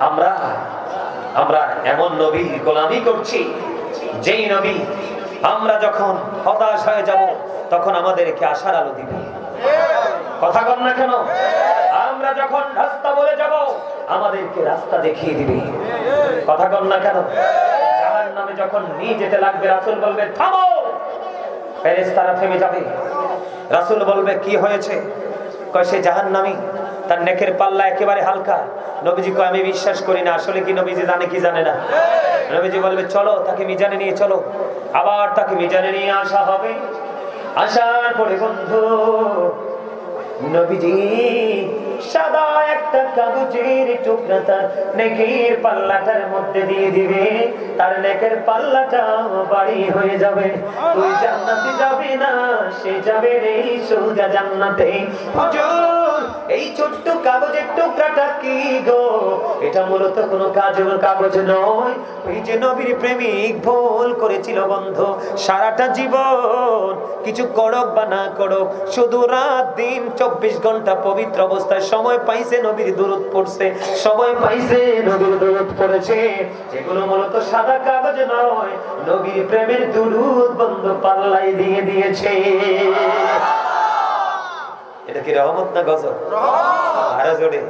আমরা আমরা এমন নবী গোলামি করছি, যেই নবী আমরা যখন হতাশ হয়ে যাব, তখন আমাদেরকে আশার আলো দিবে। কথা কন না কেন? আমরা যখন রাস্তা বলে যাব, আমাদেরকে রাস্তা দেখিয়ে দিবে। কথা কন না কেন? জাহান নামে যখন নিয়ে যেতে লাগবে, রাসুল বলবে, থামো! ফেরেশতারা থেমে যাবে। রাসুল বলবে, কি হয়েছে? কয়, সে জাহান নামি তার নেকের পাল্লা একেবারে হালকা। নবীজি কয়, আমি বিশ্বাস করি না। আসলে কি নবীজি জানে, কি জানে না? নবীজি বলবে, চলো, তাকে মিজানে নিয়ে চলো। আবার তাকে মিজানে নিয়ে আসা হবে। আসার পরে, বন্ধু, নবীজি সাদা একটা কাগজের টুকরা তার নেকের পাল্লাটার মধ্যে দিয়ে দিবে। তার নেকের পাল্লাটা বাড়ি হয়ে যাবে। তুই জান্নাতে যাবে না, সে যাবে রে সোজা জান্নাতে। হুজুর এই ছোট্ট কাগজের টুকরাটা কি গো? এটা মূলত কোনো কাজের কাগজ নয়। ওই যে নবীর প্রেমিক ভুল করেছিল বন্ধু। সারাটা জীবন কিছু করক বা না করক, শুধু রাত দিন চব্বিশ ঘণ্টা পবিত্র অবস্থায় সময় পাইছে নবীর দূরত পড়ছে। সময় পাইছে নবীর দূরত পড়েছে। যেগুলো মূলত সাদা কাগজ নয়, নবীর প্রেমের দুরুদ বন্ধ পাল্লাই দিয়ে দিয়েছে। এটা কি রহমত না গজব? আরও জোরে।